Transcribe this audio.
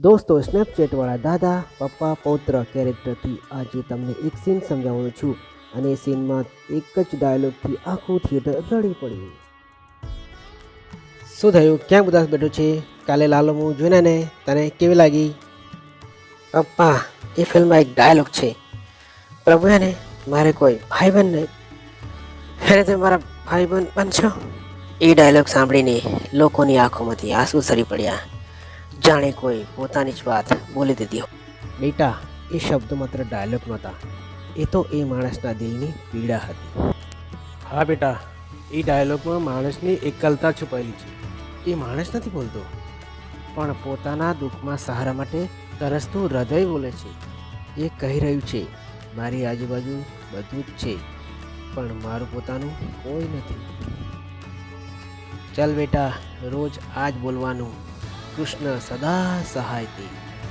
દોસ્તો સ્નેપચેટવાળા દાદા, પપ્પા, પૌત્ર કેરેક્ટરથી આજે તમને એક સીન સમજાવવાનું છું અને સીનમાં એક જ ડાયલોગથી આખું થિયેટર રડી પડ્યું. શું થયું? ક્યાં ઉદાસ બેઠો છે? કાલે લાલો હું જોઈને ને તને કેવી લાગી? પપ્પા, એ ફિલ્મમાં એક ડાયલોગ છે. પ્રભુ ને મારે કોઈ ભાઈબંધ નહીં. એને તમે મારા ભાઈબંધ બનશો એ ડાયલોગ સાંભળીને લોકોની આંખોમાંથી આંસુ સરી પડ્યા. જાણે કોઈ પોતાની જ વાત બોલી દીધી બેટા એ શબ્દો માત્ર ડાયલોગ નહોતા. એ તો એ માણસના દિલની પીડા હતી. હા બેટા એ ડાયલોગમાં માણસની એકલતા છુપાયેલી છે. એ માણસ નથી બોલતો. પણ પોતાના દુઃખમાં સહારા માટે તરસતું હૃદય બોલે છે. એ કહી રહ્યું છે મારી આજુબાજુ બધું જ છે પણ મારું પોતાનું કોઈ નથી. ચાલ બેટા રોજ આ જ બોલવાનું કૃષ્ણ સદા સહાય તે